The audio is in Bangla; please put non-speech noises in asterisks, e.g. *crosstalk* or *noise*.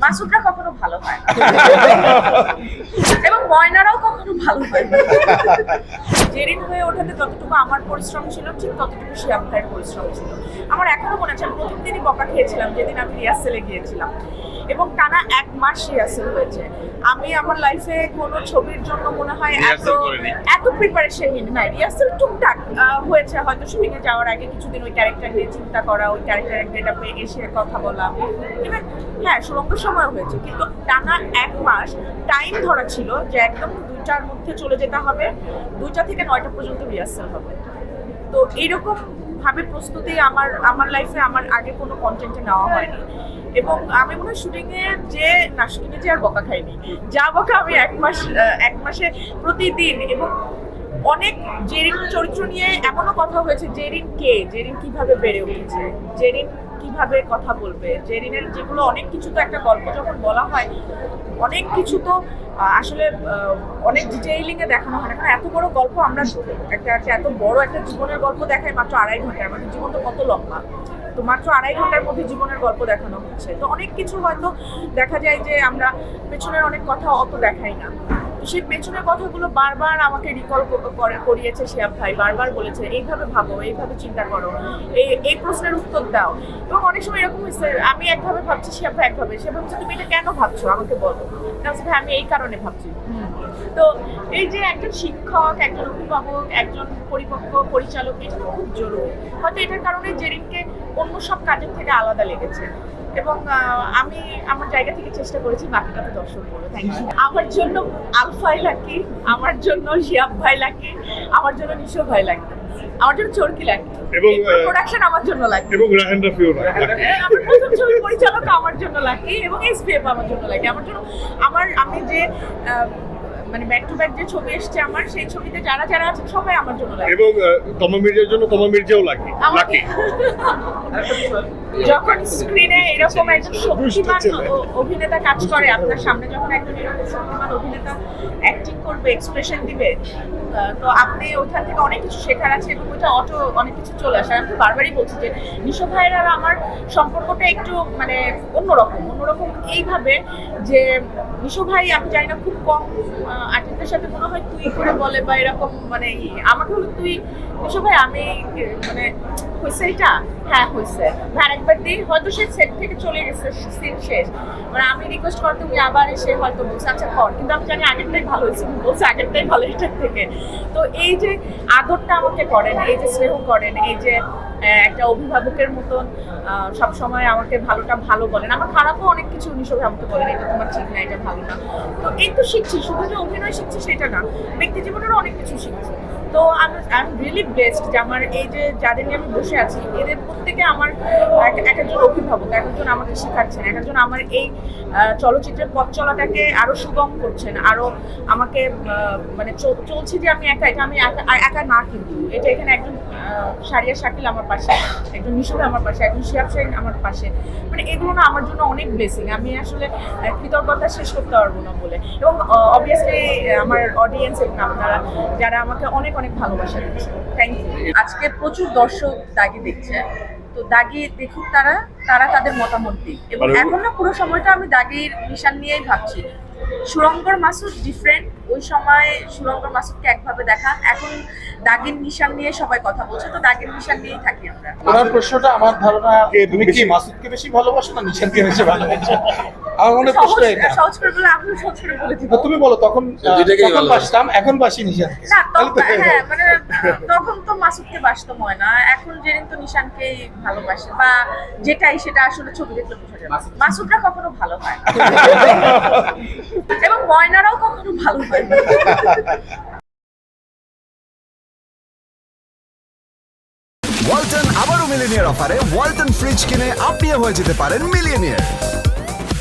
মাসুদরা কখনো ভালো হয় না। *laughs* এবং ময়নারাও কখনো ভালো হয় না। জেরিন হয়ে ওঠাতে যতটুকু আমার পরিশ্রম ছিল ঠিক ততটুকু শিয়াম ভাইয়ের পরিশ্রম ছিল। আমার এখনও মনে আছে আমি প্রথম দিনই বকা খেয়েছিলাম যেদিন আমি রিহার্সেলে গিয়েছিলাম। এবং টানা এক মাস রিহার্সেল হয়েছে। আমি আমার লাইফে কোনো ছবির জন্য মনে হয় এত। এত প্রিপারেশনহীন নাই রিহার্সেল টুকটাক হয়েছে। হয়তো শুটিংয়ে যাওয়ার আগে কিছুদিন ওই ক্যারেক্টার নিয়ে চিন্তা করা ওই ক্যারেক্টারের গেটআপে এসে কথা বলা। ইভেন হ্যাঁ সুরঙ্গ সময় হয়েছে কিন্তু টানা এক মাস টাইম ধরা ছিল যে একদম দুইটার মধ্যে চলে যেতে হবে। দুইটা থেকে নয়টা পর্যন্ত রিহার্সেল হবে। তো এইরকম ভাবে প্রস্তুতি আমার আমার লাইফে আমার আগে কোনো কন্টেন্টে নেওয়া হয়নি। এবং আমি মনে হয় শুটিং এ যে না শুটিং এ যে আর বকা খাইনি, যা বকা আমি এক মাস, এক মাসে প্রতিদিন এবং অনেক জেরিন চরিত্র নিয়ে এমনও কথা হয়েছে, জেরিন কে? জেরিন কীভাবে বেড়ে উঠেছে? জেরিন কীভাবে কথা বলবে? জেরিনের যেগুলো অনেক কিছু তো একটা গল্প যখন বলা হয়, অনেক কিছু তো আসলে অনেক ডিটেইলিং এ দেখানো হয় না। কারণ এত বড় গল্প আমরা একটা এত বড় একটা জীবনের গল্প দেখায় মাত্র আড়াই ঘণ্টা আমাদের জীবন তো কত লম্বা। তো মাত্র আড়াই ঘণ্টার মধ্যে জীবনের গল্প দেখানো হচ্ছে। তো অনেক কিছু হয়তো দেখা যায় যে আমরা পেছনের অনেক কথা অত দেখাই না। সেই পেছনের কথাগুলো বারবার আমাকে রিকল করিয়েছে শিয়াব ভাই, বারবার বলেছে, এইভাবে ভাবো, এইভাবে চিন্তা করো। এই এই প্রশ্নের উত্তর দাও। এবং অনেক সময় এরকম হয়েছে, আমি একভাবে ভাবছি, শিয়াব ভাই একভাবে। সে ভাবছে তুমি এটা কেন ভাবছ? আমাকে বলো। ভাই, আমি এই কারণে ভাবছি। তো এই যে একজন শিক্ষক একজন অভিভাবক একজন পরিপক্ক পরিচালক এটা তো খুব জরুরি। হয়তো এটার কারণে জেরিনকে অন্য সব কাজের থেকে আলাদা লেগেছে। এবং আমি আমার জায়গা থেকে চেষ্টা করেছি বাকিটা তো দর্শক থ্যাংক ইউ আমার জন্য আলফাই লাকি আমার জন্য শিয়াব ভাই লাকি আমার জন্য নিশো ভাই লাকি আমার জন্য চরকি লাকি। এবং, প্রোডাকশন আমার জন্য লাকি। এবং রাহেন রাফিও আমার প্রথম ছবির পরিচালক আমার জন্য লাকি এবং এসপিএফ আমার জন্য লাকি। আমার জন্য আমার আমি যে মানে ব্যাক টু ব্যাক যে ছবি এসছে আমার সেই ছবিতে যারা যারা আছে সবাই আমার জন্য লাগে এবং তমা মির্জার জন্য তমা মির্জাও লাগে লাগে যখন স্ক্রিনে এরকম একজন শক্তিমান অভিনেতা কাজ করে আপনার সামনে যখন একজন এরকম শক্তিমান অভিনেতা করবে এক্সপ্রেশন দিবে। তো আপনি ওখান থেকে অনেক কিছু শেখার আছে এবং ওইটা অটো অনেক কিছু চলে আসে। আমি বারবারই বলছি যে, নিশো ভাইয়ের আর আমার সম্পর্কটা একটু মানে অন্যরকম। অন্যরকম এইভাবে যে, নিশো ভাই আমি জানি না খুব কম আর্টিস্টের সাথে মনে হয় তুই করে বলে বা এরকম মানে আমাকে হলো তুই ভাই, আমি মানে হয়েছে এটা? হ্যাঁ হয়েছে আর একবার দিই হয়তো সে সেট থেকে চলে গেছে সিন শেষ। মানে আমি রিকোয়েস্ট করতে উনি আবার এসে হয়তো বলছে আচ্ছা কর। কিন্তু আমি জানি আগেরটাই ভালো হয়েছে বলছে আগেরটাই ভালো এটার থেকে। তো এই যে আদরটা আমাকে করেন, এই যে স্নেহ করেন, এই যে একটা অভিভাবকের মতন সব সময় আমাকে ভালোটা ভালো বলেন। আমার খারাপও অনেক কিছু উনি সবাই আমাকে বলেন, এটা তোমার ঠিক না, এটা ভালো না। তো এই তো শিখছি, শুধু যে অভিনয় শিখছি সেটা না, ব্যক্তি জীবনেরও অনেক কিছু শিখছি। তো আমি আই এম রিয়েলি ব্লেসড যে আমার এই যে যাদের নিয়ে আমি বসে আছি, এদের প্রত্যেকে আমার এক এক একজন অভিভাবক, এক একজন আমাকে শেখাচ্ছেন, এক একজন আমার এই চলচ্চিত্রের পথ চলাটাকে আরও সুগম করছেন, আরও আমাকে মানে চল- চলছে যে আমি একা, এটা আমি একা না কিন্তু, এটা এখানে একজন সারিয়া শাকিল আমার পাশে, একজন মিশুর আমার পাশে, একজন শিয়াব শাহিন আমার পাশে মানে এগুলো না আমার জন্য অনেক ব্লেসিং আমি আসলে কৃতজ্ঞতা শেষ করতে পারব না বলে। এবং অবভিয়াসলি আমার অডিয়েন্স এবং আপনারা, যারা আমাকে অনেক অনেক ভালোবাসা দিচ্ছে। থ্যাংক ইউ আজকে প্রচুর দর্শক দাগি দেখছে। তো দাগি দেখুক তারা তারা তাদের মতামত দিক। এবং এখন না পুরো সময়টা আমি দাগির নিশান নিয়েই ভাবছি। সুরঙ্গর মাসুদ ডিফারেন্ট ওই সময় সুরঙ্গর মাসুদকে একভাবে দেখা। এখন দাগির নিশান নিয়ে সবাই কথা বলছে। তো দাগির নিশান নিয়েই থাকি আমরা। ওনার প্রশ্নটা আমার ধারণা তুমি কি? মাসুদকে বেশি ভালোবাসো না নিশানকে বেশি ভালোবাসো? আমার সহজ এটা সহজ করে বলে আমিও সহজ করে বলে দিব। তো তুমি বলো তখন তখন বাসতাম এখন বাসি নিশানকে। না তখন হ্যাঁ মানে তখন তো মাসুদকে বাসতো ময়না। এখন জেরিন তো নিশানকেই ভালোবাসে বা যেটাই সেটা আসলে ছবি দেখলে বোঝা যাবে মাসুদরা কখনো ভালো হয় না। এবং ময়নারাও কখনো ভালো হয় না। ওয়ালটন আবারও মিলিনিয়ার অফারে ওয়ালটন ফ্রিজ কিনে আপনিও হয়ে যেতে পারেন মিলিয়নিয়ার।